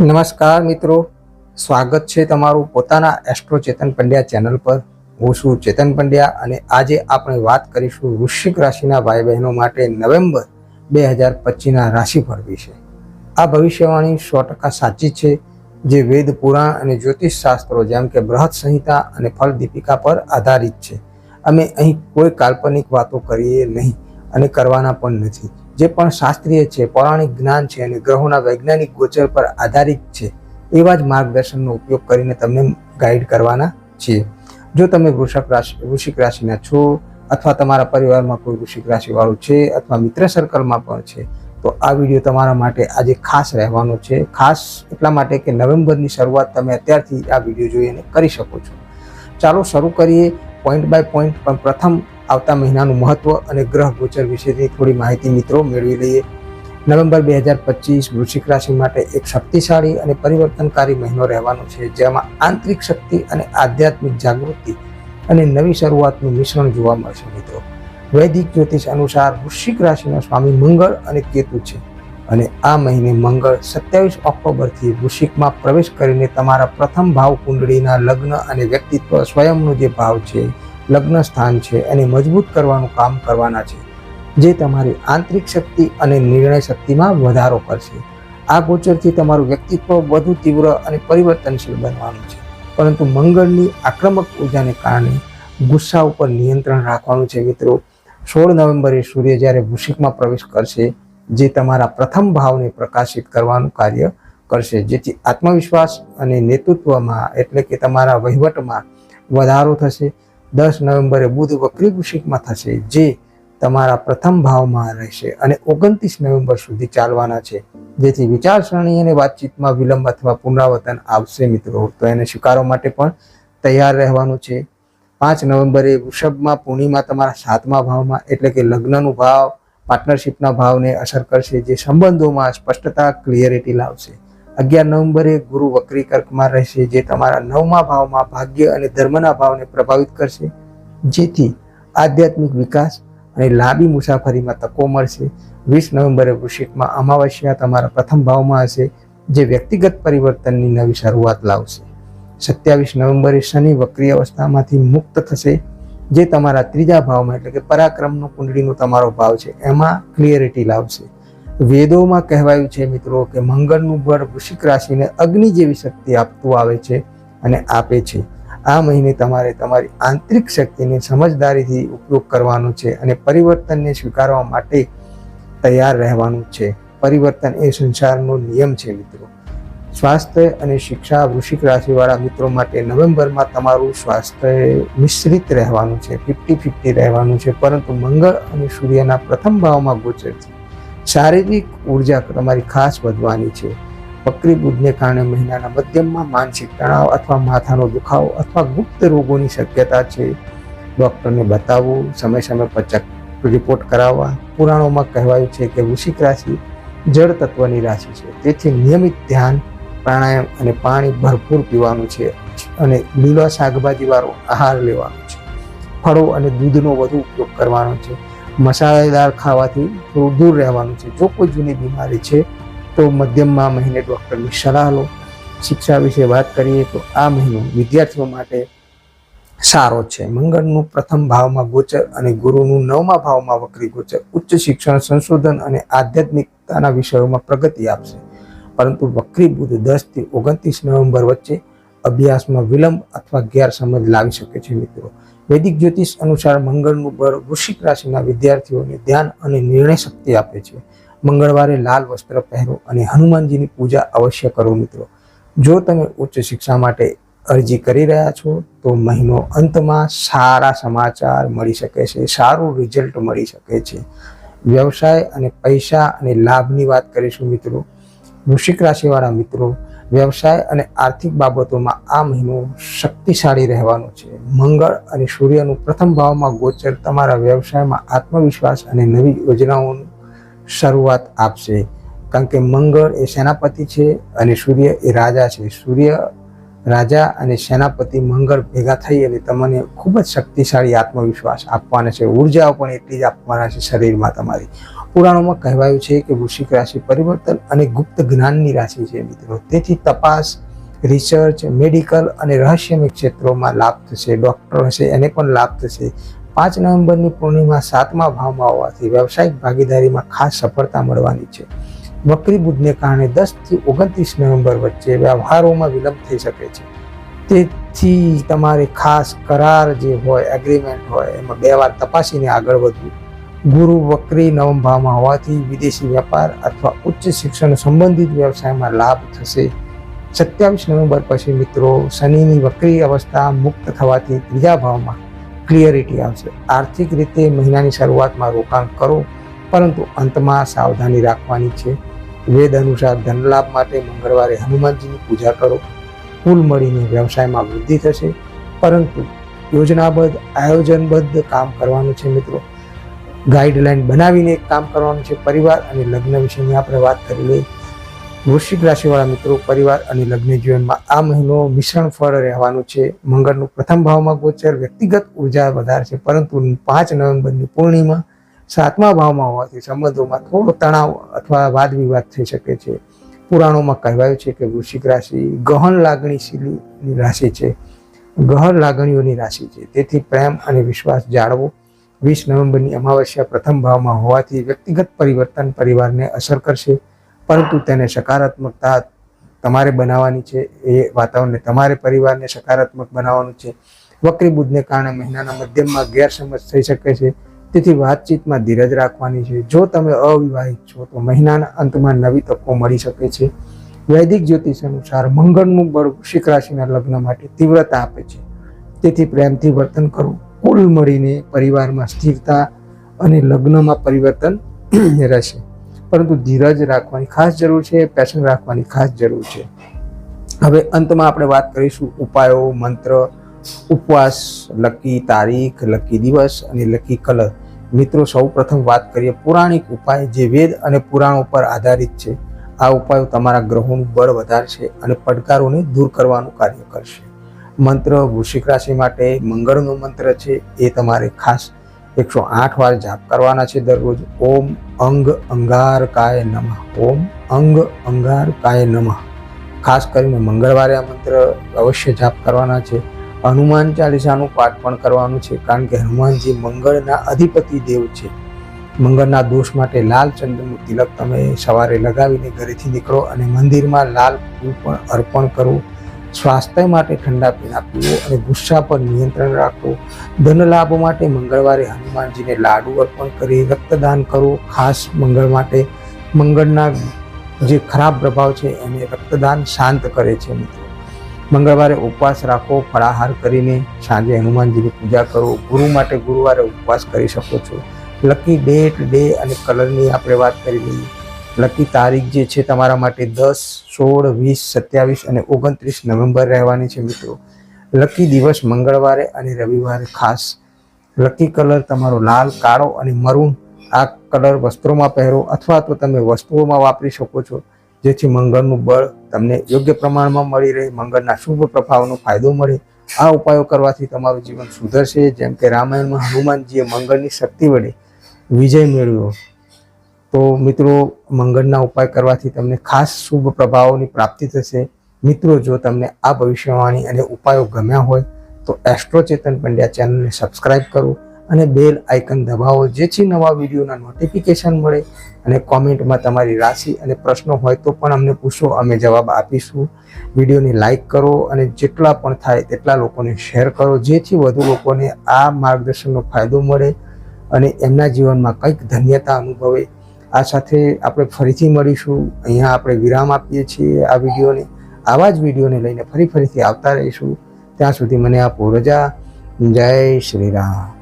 નમસ્કાર મિત્રો. સ્વાગત છે તમારું પોતાના એસ્ટ્રો ચેતન પંડ્યા ચેનલ પર. હું છું ચેતન પંડ્યા અને આજે આપણે વાત કરીશું વૃશ્ચિક રાશિના ભાઈ બહેનો માટે નવેમ્બર બે હજાર પચીસના રાશિફળ વિશે. આ ભવિષ્યવાણી સો ટકા સાચી છે જે વેદ, પુરાણ અને જ્યોતિષ શાસ્ત્રો જેમ કે બૃહદ સંહિતા અને ફળ દીપિકા પર આધારિત છે. અમે અહીં કોઈ કાલ્પનિક વાતો કરીએ નહીં અને કરવાના પણ નથી. જે પણ શાસ્ત્રીય છે, પૌરાણિક જ્ઞાન છે અને ગ્રહોના વૈજ્ઞાનિક ગોચર પર આધારિત છે, એવા જ માર્ગદર્શનનો ઉપયોગ કરીને તમને ગાઈડ કરવાના છીએ. જો તમે વૃષક રાશિ, વૃશ્ચિક રાશિના છો અથવા તમારા પરિવારમાં કોઈ વૃશ્ચિક રાશિવાળું છે અથવા મિત્ર સર્કલમાં પણ છે, તો આ વીડિયો તમારા માટે આજે ખાસ રહેવાનો છે. ખાસ એટલા માટે કે નવેમ્બરની શરૂઆત તમે અત્યારથી આ વીડિયો જોઈને કરી શકો છો. ચાલો શરૂ કરીએ પોઈન્ટ બાય પોઈન્ટ પણ પ્રથમ આવતા મહિનાનું મહત્વ અને ગ્રહ ગોચર વિશેની થોડી માહિતી મિત્રો મેળવી લઈએ. નવેમ્બર બે હજાર પચીસ વૃશ્ચિક રાશિ માટે એક શક્તિશાળી અને પરિવર્તનકારી મહિનો રહેવાનો છે, જેમાં આંતરિક શક્તિ અને આધ્યાત્મિક જાગૃતિ અને નવી શરૂઆતનું મિશ્રણ જોવા મળશે મિત્રો. વૈદિક જ્યોતિષ અનુસાર વૃશ્ચિક રાશિના સ્વામી મંગળ અને કેતુ છે અને આ મહિને મંગળ સત્યાવીસ ઓક્ટોબરથી વૃશ્ચિકમાં પ્રવેશ કરીને તમારા પ્રથમ ભાવ કુંડળીના લગ્ન અને વ્યક્તિત્વ સ્વયંનો જે ભાવ છે લગ્ન સ્થાન છે, એને મજબૂત કરવાનું કામ કરવાના છે, જે તમારી આંતરિક શક્તિ અને નિર્ણય શક્તિમાં વધારો કરશે. આ ગોચરથી તમારું વ્યક્તિત્વ વધુ તીવ્ર અને પરિવર્તનશીલ બનવાનું છે. પરંતુ મંગળની આક્રમક ઉર્જાને કારણે ગુસ્સા ઉપર નિયંત્રણ રાખવાનું છે મિત્રો. સોળ નવેમ્બરે સૂર્ય જ્યારે વૃશ્ચિકમાં પ્રવેશ કરશે, જે તમારા પ્રથમ ભાવને પ્રકાશિત કરવાનું કાર્ય કરશે, જેથી આત્મવિશ્વાસ અને નેતૃત્વમાં એટલે કે તમારા વહીવટમાં વધારો થશે. દસ નવેમ્બરે બુધ વક્રી વૃશ્ચિકમાં થશે જે તમારા પ્રથમ ભાવમાં રહેશે અને ઓગણત્રીસ નવેમ્બર સુધી ચાલવાના છે. જેથી વિચારસરણી અને વાતચીતમાં વિલંબ અથવા પુનરાવર્તન આવશે મિત્રો. તો એને સ્વીકારવા માટે પણ તૈયાર રહેવાનું છે. પાંચ નવેમ્બરે વૃષભમાં પૂર્ણિમા તમારા સાતમા ભાવમાં, એટલે કે લગ્નનું ભાવ પાર્ટનરશિપના ભાવને અસર કરશે, જે સંબંધોમાં સ્પષ્ટતા ક્લિયરિટી લાવશે. અગિયાર નવેમ્બરે ગુરુ વક્રી કર્કમાં રહેશે, જે તમારા નવમા ભાવમાં ભાગ્ય અને ધર્મના ભાવને પ્રભાવિત કરશે, જેથી આધ્યાત્મિક વિકાસ અને લાંબી મુસાફરીમાં તકો મળશે. વીસ નવેમ્બરે વૃશ્ચિકમાં અમાવસ્યા તમારા પ્રથમ ભાવમાં હશે, જે વ્યક્તિગત પરિવર્તનની નવી શરૂઆત લાવશે. સત્યાવીસ નવેમ્બરે શનિ વક્રી અવસ્થામાંથી મુક્ત થશે, જે તમારા ત્રીજા ભાવમાં, એટલે કે પરાક્રમનો કુંડળીનો તમારો ભાવ છે, એમાં ક્લિયરિટી લાવશે. વેદોમાં કહેવાયું છે મિત્રો કે મંગળનું બળ વૃશ્ચિક રાશિને અગ્નિ જેવી શક્તિ આપતું આવે છે અને આપે છે. આ મહિને તમારે તમારી આંતરિક શક્તિને સમજદારીથી ઉપયોગ કરવાનો છે અને પરિવર્તનને સ્વીકારવા માટે તૈયાર રહેવાનું છે. પરિવર્તન એ સંસારનો નિયમ છે મિત્રો. સ્વાસ્થ્ય અને શિક્ષા વૃશ્ચિક રાશિવાળા મિત્રો માટે નવેમ્બરમાં તમારું સ્વાસ્થ્ય મિશ્રિત રહેવાનું છે, ફિફ્ટી ફિફ્ટી રહેવાનું છે, પરંતુ મંગળ અને સૂર્યના પ્રથમ ભાવમાં ગોચર છે. શારીરિક ઊર્જા તમારી ખાસ વધવાની છે. વક્રી બુદ્ધને કારણે મહિનાના મધ્યમમાં માનસિક તણાવ અથવા માથાનો દુખાવો અથવા ગુપ્ત રોગોની શક્યતા છે. ડૉક્ટરને બતાવવું સમય સમય પર રિપોર્ટ કરાવવા. પુરાણોમાં કહેવાયું છે કે વૃશ્ચિક રાશિ જળ તત્વની રાશિ છે. તેથી નિયમિત ધ્યાન, પ્રાણાયામ અને પાણી ભરપૂર પીવાનું છે અને લીલા શાકભાજીવાળો આહાર લેવાનો છે. ફળો અને દૂધનો વધુ ઉપયોગ કરવાનો છે. મસાલેદાર ખાવાથી થોડું દૂર રહેવાનું છે. જો કોઈ જૂની બીમારી છે, તો મધ્યમમાં મહિને ડૉક્ટરની સલાહ લો. શિક્ષા વિશે વાત કરીએ તો આ મહિનો વિદ્યાર્થીઓ માટે સારો છે. મંગળનું પ્રથમ ભાવમાં ગોચર અને ગુરુનું નવમા ભાવમાં વક્રી ગોચર ઉચ્ચ શિક્ષણ, સંશોધન અને આધ્યાત્મિકતાના વિષયોમાં પ્રગતિ આપશે. પરંતુ વક્રી બુધ દસથી ઓગણત્રીસ નવેમ્બર વચ્ચે અભ્યાસમાં વિલંબ અથવા ગેરસમજ લાવી શકે છે મિત્રો. વૈદિક જ્યોતિષ અનુસાર મંગળનું બળ વૃશ્ચિક રાશિના વિદ્યાર્થીઓને ધ્યાન અને નિર્ણય શક્તિ આપે છે. મંગળવારે લાલ વસ્ત્ર પહેરો અને હનુમાનજીની પૂજા અવશ્ય કરો મિત્રો. જો તમે ઉચ્ચ શિક્ષા માટે અરજી કરી રહ્યા છો, તો મહિનો અંતમાં સારા સમાચાર મળી શકે છે, સારું રિઝલ્ટ મળી શકે છે. વ્યવસાય અને પૈસા અને લાભની વાત કરીશું મિત્રો. વૃશ્ચિક રાશિવાળા મિત્રો વ્યવસાય અને આર્થિક બાબતોમાં આ મહિનો શક્તિશાળી રહેવાનો છે. મંગળ અને સૂર્યનું પ્રથમ ભાવમાં ગોચર તમારા વ્યવસાયમાં આત્મવિશ્વાસ અને નવી યોજનાઓની શરૂઆત આપશે. કારણ કે મંગળ એ સેનાપતિ છે અને સૂર્ય એ રાજા છે. સૂર્ય, રાજા અને સેનાપતિ મંગળ ભેગા થઈ અને તમને ખૂબ જ શક્તિશાળી આત્મવિશ્વાસ આપવાના છે. ઉર્જાઓ પણ એટલી જ આપવાના છે શરીરમાં તમારી. પુરાણોમાં કહેવાયું છે કે વૃશ્ચિક રાશિ પરિવર્તન અને ગુપ્ત જ્ઞાનની રાશિ છે મિત્રો. તેથી તપાસ, રિસર્ચ, મેડિકલ અને રહસ્યમય ક્ષેત્રોમાં લાભ થશે, ડૉક્ટર હશે, એને પણ લાભ થશે. પાંચ નવેમ્બરની પૂર્ણિમા સાતમા ભાવમાં હોવાથી વ્યવસાયિક ભાગીદારીમાં ખાસ સફળતા મળવાની છે. વક્રી બુદ્ધને કારણે દસથી ઓગણત્રીસ નવેમ્બર વચ્ચે વ્યવહારોમાં વિલંબ થઈ શકે છે. તેથી તમારે ખાસ કરાર જે હોય એગ્રીમેન્ટ હોય, એમાં બે વાર તપાસીને આગળ વધવું. ગુરુ વક્રી નવમ ભાવમાં હોવાથી વિદેશી વેપાર અથવા ઉચ્ચ શિક્ષણ સંબંધિત વ્યવસાયમાં લાભ થશે. સત્યાવીસ નવેમ્બર પછી મિત્રો શનિની વક્રી અવસ્થા મુક્ત થવાથી ત્રીજા ભાવમાં ક્લિયરિટી આવશે. આર્થિક રીતે મહિનાની શરૂઆતમાં રોકાણ કરો, પરંતુ અંતમાં સાવધાની રાખવાની છે. વેદ અનુસાર ધનલાભ માટે મંગળવારે હનુમાનજીની પૂજા કરો. કુલ મળીને વ્યવસાયમાં વૃદ્ધિ થશે, પરંતુ યોજનાબદ્ધ, આયોજનબદ્ધ કામ કરવાનું છે મિત્રો. ગાઈડલાઈન બનાવીને કામ કરવાનું છે પરિવાર અને લગ્ન વિશેની આપણે વાત કરી લઈએ. વૃશ્ચિક રાશિવાળા મિત્રો, પરિવાર અને લગ્ન જીવનમાં આ મહિનો મિશ્રણ ફળ રહેવાનું છે. મંગળનું પ્રથમ ભાવમાં ગોચર, વ્યક્તિગત ઊર્જા વધારશે પરંતુ પાંચ નવેમ્બરની પૂર્ણિમા સાતમા ભાવમાં હોવાથી સંબંધોમાં થોડો તણાવ અથવા વાદ વિવાદ થઈ શકે છે. પુરાણોમાં કહેવાયું છે કે વૃશ્ચિક રાશિ ગહન લાગણીશીલની રાશિ છે. ગહન લાગણીઓની રાશિ છે. તેથી પ્રેમ અને વિશ્વાસ જાળવો. વીસ નવેમ્બરની અમાવસ્યા પ્રથમ ભાવમાં હોવાથી વ્યક્તિગત પરિવર્તન પરિવારને અસર કરશે, પરંતુ તેને સકારાત્મકતા તમારે બનાવવાની છે. એ વાતાવરણને તમારે પરિવારને સકારાત્મક બનાવવાનું છે. વક્રી બુદ્ધને કારણે મહિનાના મધ્યમમાં ગેરસમજ થઈ શકે છે. તેથી વાતચીતમાં ધીરજ રાખવાની છે. જો તમે અવિવાહિત છો, તો મહિનાના અંતમાં નવી તકો મળી શકે છે. વૈદિક જ્યોતિષ અનુસાર મંગળનું બળ વૃશ્ચિક રાશિના લગ્ન માટે તીવ્રતા આપે છે. તેથી પ્રેમથી વર્તન કરવું કુલ મળીને પરિવારમાં સ્થિરતા અને લગ્નમાં પરિવર્તન રહેશે. પરંતુ ધીરજ રાખવાની ખાસ જરૂર છે પેશન રાખવાની ખાસ જરૂર છે. હવે અંતમાં આપણે વાત કરીશું ઉપાયો, મંત્ર, ઉપવાસ, લકી તારીખ, લકી દિવસ અને લકી કલર. મિત્રો, સૌ પ્રથમ વાત કરીએ પૌરાણિક ઉપાય જે વેદ અને પુરાણો પર આધારિત છે. આ ઉપાયો તમારા ગ્રહોનું બળ વધારશે અને પડકારોને દૂર કરવાનું કાર્ય કરશે. મંત્ર વૃશ્ચિક રાશિ માટે મંગળનો મંત્ર છે, એ તમારે ખાસ એકસો આઠ વાર જાપ કરવાના છે દરરોજ. ઓમ અંગ અંગાર કાય નમઃ. ઓમ અંગ અંગાર કાય નમઃ. ખાસ કરીને મંગળવારે આ મંત્ર અવશ્ય જાપ કરવાના છે. હનુમાન ચાલીસાનું પાઠ પણ કરવાનું છે, કારણ કે હનુમાનજી મંગળના અધિપતિ દેવ છે. મંગળના દોષ માટે લાલ ચંદ્રનું તિલક તમે સવારે લગાવીને ઘરેથી નીકળો અને મંદિરમાં લાલ ફૂલ પણ અર્પણ કરવું સ્વાસ્થ્ય માટે ઠંડા પીણા પીવો અને ગુસ્સા પર નિયંત્રણ રાખવું. ધન લાભ માટે મંગળવારે હનુમાનજીને લાડુ અર્પણ કરી રક્તદાન કરવું. ખાસ મંગળ માટે મંગળના જે ખરાબ પ્રભાવ છે એને રક્તદાન શાંત કરે છે મિત્રો. મંગળવારે ઉપવાસ રાખો, ફળાહાર કરીને સાંજે હનુમાનજીની પૂજા કરો. ગુરુ માટે ગુરુવારે ઉપવાસ કરી શકો છો. લકી ડેટ, ડે અને કલરની આપણે વાત કરી લઈએ. લકી તારીખ જે છે તમારા માટે દસ, સોળ, વીસ, સત્યાવીસ અને ઓગણત્રીસ નવેમ્બર રહેવાની છે મિત્રો. લકી દિવસ મંગળવારે અને રવિવારે ખાસ. લકી કલર તમારો લાલ, કાળો અને મરૂન. આ કલર વસ્ત્રોમાં પહેરો અથવા તો તમે વસ્તુઓમાં વાપરી શકો છો. જેથી મંગળનું બળ તમને યોગ્ય પ્રમાણમાં મળી રહે, મંગળના શુભ પ્રભાવનો ફાયદો મળે. આ ઉપાયો કરવાથી તમારું જીવન સુધરશે. જેમ કે રામાયણમાં હનુમાનજીએ મંગળની શક્તિ વડે વિજય મેળવ્યો. તો મિત્રો, મંગળના ઉપાય કરવાથી તમને ખાસ શુભ પ્રભાવોની પ્રાપ્તિ થશે. મિત્રો, જો તમને આ ભવિષ્યવાણી અને ઉપાયો ગમ્યા હોય, તો એસ્ટ્રો ચેતન પંડ્યા ચેનલને સબસ્ક્રાઇબ કરો અને બેલ આઇકન દબાવો, જેથી નવા વિડીયોના નોટિફિકેશન મળે અને કોમેન્ટમાં તમારી રાશિ અને પ્રશ્નો હોય તો પણ અમને પૂછો, અમે જવાબ આપીશું. વિડીયોને લાઇક કરો અને જેટલા પણ થાય તેટલા લોકોને શેર કરો, જેથી વધુ લોકોને આ માર્ગદર્શનનો ફાયદો મળે અને એમના જીવનમાં કંઈક ધન્યતા અનુભવે. આ સાથે આપણે ફરીથી મળીશું. અહીંયા આપણે વિરામ આપીએ છીએ આ વિડીયોને. આવા જ વિડીયોને લઈને ફરી ફરીથી આવતા રહીશું. ત્યાં સુધી મને આપો રજા. જય શ્રી રામ.